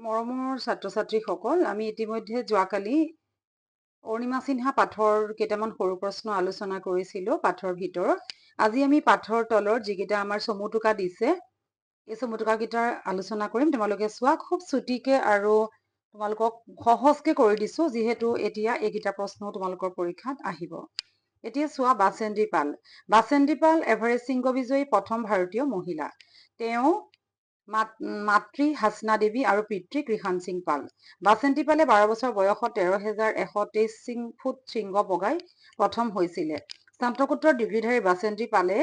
মৰমৰ ছাত্ৰ ছাত্ৰীসকল আমি ইতিমধ্যে যোৱাকালি অৰুণিমা সিনহা পাঠৰ কেইটামান সৰু প্ৰশ্ন আলোচনা কৰিছিলো পাঠৰ ভিতৰত। আজি আমি পাঠৰ তলৰ যিকেইটা আমাৰ চমুটোকা দিছে এই চমুটোকা কেইটাৰ আলোচনা কৰিম। তোমালোকে চোৱা খুব চুটিকে আৰু তোমালোকক সহজকে কৰি দিছো যিহেতু এতিয়া এইকেইটা প্ৰশ্ন তোমালোকৰ পৰীক্ষাত আহিব। এতিয়া চোৱা বাচেন্দ্ৰী পাল বাচেন্দ্ৰী পাল এভাৰেষ্ট শৃংগ বিজয়ী প্ৰথম ভাৰতীয় মহিলা। তেওঁ মাতৃ হাচনা দেৱী আৰু পিতৃ কৃষাণ সিং পাল। বাচেন্তি পালে বাৰ বছৰ বয়সত তেৰ হেজাৰ এশ তেইছ সিং ফুট শৃংগ বগাই প্ৰথম হৈছিলে। স্নাতকোত্তৰ ডিগ্ৰীধাৰী বাচেন্তি পালে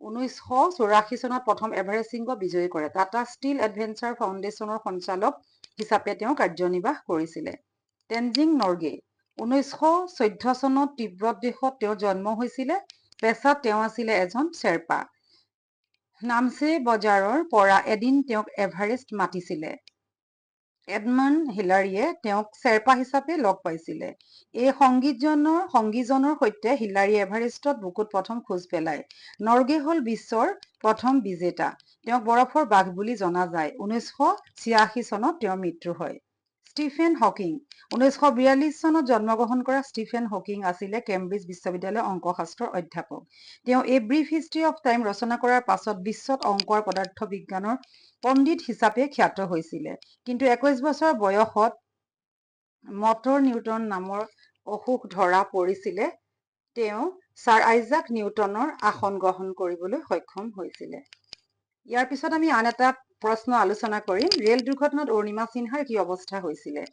ঊনৈছশ চৌৰাশী চনত প্ৰথম এভাৰেষ্ট শৃংগ বিজয়ী কৰে। টাটা ষ্টীল এডভেঞ্চাৰ ফাউণ্ডেশ্যনৰ সঞ্চালক হিচাপে তেওঁ কাৰ্যনিৰ্বাহ কৰিছিলে। টেনজিং নৰ্গে ঊনৈছশ চৈধ্য চনত তিব্বত দেশত তেওঁৰ জন্ম হৈছিলে। পেছাত তেওঁ আছিলে এজন শ্বেৰপা নামচে বজাৰৰ পৰা এদিন তেওঁক এভাৰেষ্ট মাতিছিলে। এডমান হিলাৰীয়ে তেওঁক শ্বেৰপা হিচাপে লগ পাইছিলে। এই সংগীতজনৰ সংগীজনৰ সৈতে হিলাৰীয়ে এভাৰেষ্টত বুকুত প্ৰথম খোজ পেলায়। নৰগে হ'ল বিশ্বৰ প্ৰথম বিজেতা। তেওঁক বৰফৰ বাঘ বুলি জনা যায়। ঊনৈছশ ছিয়াশী চনত তেওঁৰ মৃত্যু হয়। Stephen Hawking. ঊনৈছশ বিয়াল্লিছ চনত জন্মগ্ৰহণ কৰা ষ্টিফেন হকিং আছিলে কেম্ব্ৰিজ বিশ্ববিদ্যালয়ৰ অংকশাস্ত্ৰৰ অধ্যাপক। তেওঁ a brief history of time ৰচনা কৰাৰ পাছত বিশ্বত অংক আৰু পদাৰ্থ বিজ্ঞানৰ পণ্ডিত হিচাপে খ্যাত হৈছিলে। কিন্তু একৈশ বছৰ বয়সত মটৰ নিউটন নামৰ অসুখ ধৰা পৰিছিলে। তেওঁ ছাৰ আইজাক নিউটনৰ আসন গ্ৰহণ কৰিবলৈ সক্ষম হৈছিলে। ইয়াৰ পিছত আমি আন এটা প্ৰশ্ন আলোচনা কৰিম ৰেল দুৰ্ঘটনাত অৰুণিমা সিনহাৰ কি অৱস্থা হৈছিলে?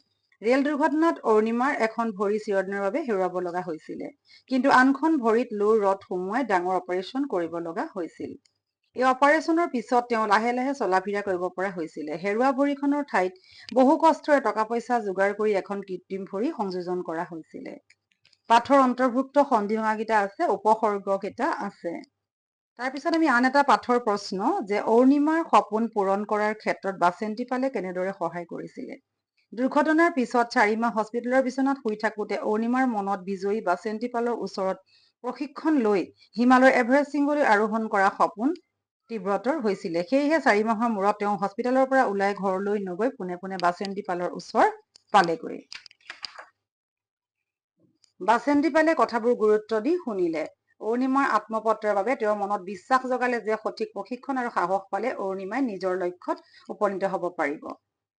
ৰেল দুৰ্ঘটনাত অৰুণিমাৰ এখন ভৰি চিৰদিনৰ বাবে হেৰুৱাব লগা হৈছিলে। কিন্তু আনখন ভৰিত লোৰ ৰথ সুমুৱাই ডাঙৰ অপাৰেশ্যন কৰিব লগা হৈছিল। এই অপাৰেশ্যনৰ পিছত তেওঁ লাহে লাহে চলা ফিৰা কৰিব পৰা হৈছিলে। হেৰুৱা ভৰিখনৰ ঠাইত বহু কষ্টৰে টকা পইচা যোগাৰ কৰি এখন কৃত্ৰিম ভৰি সংযোজন কৰা হৈছিলে। পাঠৰ অন্তৰ্ভুক্ত সন্ধিভঙাকেইটা আছে উপসৰ্গকেইটা আছে। তাৰপিছত আমি আন এটা পাঠৰ প্ৰশ্ন যে অৰুণিমাৰ সপোন পূৰণ কৰাৰ ক্ষেত্ৰত বাচেন্তি পালে কেনেদৰে সহায় কৰিছিলে? দুৰ্ঘটনাৰ পিছত চাৰি মাহ হস্পিটেলৰ বিচনাত শুই থাকোতে অৰুণিমাৰ মনত বিজয়ী বাচেন্তি পালৰ ওচৰত প্ৰশিক্ষণ লৈ হিমালয়ৰ এভাৰেষ্ট শৃংগলৈ আৰোহণ কৰা সপোন তীব্ৰতৰ হৈছিলে। সেয়েহে চাৰি মাহৰ মূৰত তেওঁ হস্পিটেলৰ পৰা ওলাই ঘৰলৈ নগৈ পোনে পোনে বাচেন্তি পালৰ ওচৰ পালেগৈ। বাচেন্তি পালে কথাবোৰ গুৰুত্ব দি শুনিলে। অৰুণিমাৰ আত্মপত্ৰৰ বাবে তেওঁৰ মনত বিশ্বাস জগালে যে সঠিক প্ৰশিক্ষণ আৰু সাহস পালে অৰুণিমাই নিজৰ লক্ষ্যত উপনীত হ'ব পাৰিব।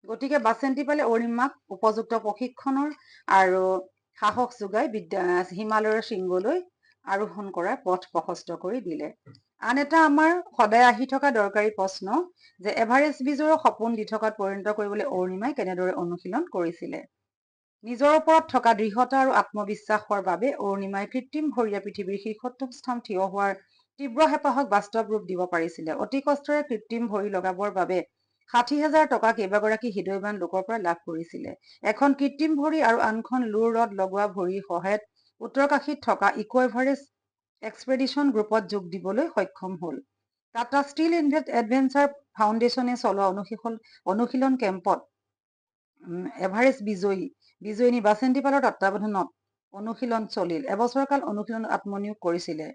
গতিকে বাচেন্তি পালে অৰুণিমাক উপযুক্ত প্ৰশিক্ষণৰ আৰু সাহস যোগাই বিদ্যা হিমালয়ৰ শৃংগলৈ আৰোহণ কৰাৰ পথ প্ৰশস্ত কৰি দিলে। আন এটা আমাৰ সদায় আহি থকা দৰকাৰী প্ৰশ্ন যে এভাৰেষ্ট বিজয়ৰ সপোন দি থকাত পৰিণত কৰিবলৈ অৰুণিমাই কেনেদৰে অনুশীলন কৰিছিলে? নিজৰ ওপৰত থকা দৃঢ়তা আৰু আত্মবিশ্বাসৰ বাবে অৰুণিমাই কৃত্ৰিম ভৰিৰে পৃথিৱীৰ শীৰ্ষোত্তম স্থান থিয় হোৱাৰ তীব্ৰ হেঁপাহক বাস্তৱ ৰূপ দিব পাৰিছিলে। অতি কষ্টৰে কৃত্ৰিম ভৰি লগাবৰ বাবে ষাঠি হাজাৰ টকা কেইবাগৰাকী হৃদয়বান লোকৰ পৰা লাভ কৰিছিলে। এখন কৃত্ৰিম ভৰি আৰু আনখন লোৰ ৰদ লগোৱা ভৰিৰ সহায়ত উত্তৰকাশীত থকা ইক' এভাৰেষ্ট এক্সপেডিশ্যন গ্ৰুপত যোগ দিবলৈ সক্ষম হ'ল। টাটা ষ্টীল এডভেঞ্চাৰ ফাউণ্ডেশ্যনে চলোৱা অনুশীলন অনুশীলন কেম্পত এভাৰেষ্ট বিজয়ী বিজয়িনী বাচেন্তি পালৰ তত্বাৱধানত অনুশীলন চলিল। এবছৰকাল অনুশীলনত আত্মনিয়োগ কৰিছিলে।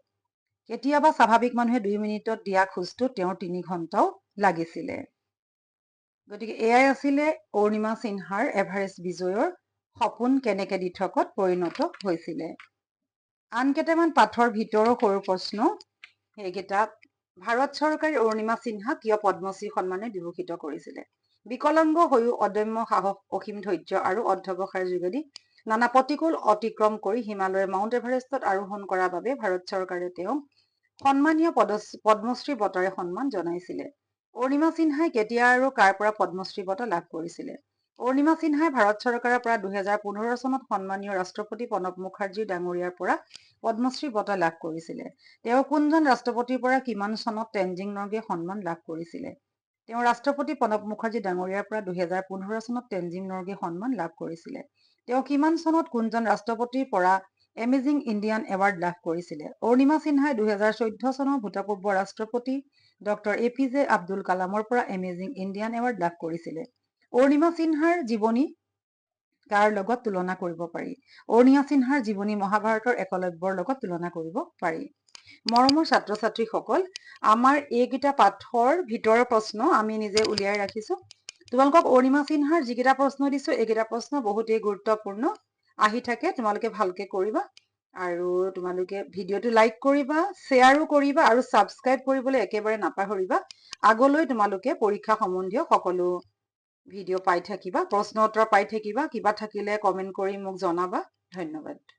কেতিয়াবা স্বাভাৱিক মানুহে দুই মিনিটত দিয়া খোজটো তেওঁৰ তিনি ঘণ্টাও লাগিছিলে। গতিকে এয়াই আছিলে অৰুণিমা সিনহাৰ এভাৰেষ্ট বিজয়ৰ সপোন কেনেকে দি পৰিণত হৈছিলে। আন কেইটামান পাঠৰ ভিতৰৰ সৰু প্ৰশ্ন সেইকেইটা ভাৰত চৰকাৰে অৰুণিমা সিনহাক কিয় পদ্মশ্ৰী সন্মানে বিভূষিত কৰিছিলে? বিকলাংগ হৈও অদম্য সাহস অসীম ধৈৰ্য আৰু অধ্যৱসায়ৰ যোগেদি নানা প্ৰতিকূল অতিক্ৰম কৰি হিমালয়ৰ মাউণ্ট এভাৰেষ্টত আৰোহণ কৰাৰ বাবে ভাৰত চৰকাৰে তেওঁক সন্মানীয় পদ্মশ্ৰী বঁটাৰে সন্মান জনাইছিলে। অৰুণিমা সিনহাই কেতিয়া আৰু কাৰ পৰা পদ্মশ্ৰী বঁটা লাভ কৰিছিলে? অৰুণিমা সিনহাই ভাৰত চৰকাৰৰ পৰা দুহেজাৰ পোন্ধৰ চনত সন্মানীয় ৰাষ্ট্ৰপতি প্ৰণৱ মুখাৰ্জী ডাঙৰীয়াৰ পৰা পদ্মশ্ৰী বঁটা লাভ কৰিছিলে। তেওঁ কোনজন ৰাষ্ট্ৰপতিৰ পৰা কিমান চনত টেনজিং নৰ্গে সন্মান লাভ কৰিছিলে? তেওঁ ৰাষ্ট্ৰপতি প্ৰণৱ মুখাৰ্জী ডাঙৰীয়াৰ পৰা দুহেজাৰ পোন্ধৰ চনত টেনজিং নৰ্গে সন্মান লাভ কৰিছিলে। তেওঁ কিমান চনত কোনজন ৰাষ্ট্ৰপতিৰ পৰা এমেজিং ইণ্ডিয়ান এৱাৰ্ড লাভ কৰিছিলে? অৰুণিমা সিনহাই দুহেজাৰ চৈধ্য চনৰ ভূতপূৰ্ব ৰাষ্ট্ৰপতি doctor A P J Abdul কালামৰ পৰা এমেজিং ইণ্ডিয়ান এৱাৰ্ড লাভ কৰিছিলে। অৰুণিমা সিনহাৰ জীৱনী কাৰ লগত তুলনা কৰিব পাৰি? অৰুণিমা সিনহাৰ জীৱনী মহাভাৰতৰ একলব্যৰ লগত তুলনা কৰিব পাৰি? মৰমৰ ছাত্ৰ ছাত্ৰীসকল আমাৰ এইকেইটা পাঠৰ ভিতৰৰ প্ৰশ্ন আমি নিজে উলিয়াই ৰাখিছো। তোমালোকক অৰুণিমা সিনহাৰ যিকেইটা প্ৰশ্ন দিছো এইকেইটা প্ৰশ্ন বহুতেই গুৰুত্বপূৰ্ণ। আহি থাকে তোমালোকে ভালকে কৰিবা আৰু তোমালোকে ভিডিঅ'টো লাইক কৰিবা শ্বেয়াৰো কৰিবা আৰু ছাবস্ক্ৰাইব কৰিবলৈ একেবাৰে নাপাহৰিবা। আগলৈ তোমালোকে পৰীক্ষা সম্বন্ধীয় সকলো ভিডিঅ' পাই থাকিবা প্ৰশ্ন উত্তৰ পাই থাকিবা কিবা থাকিলে কমেণ্ট কৰি মোক জনাবা। ধন্যবাদ।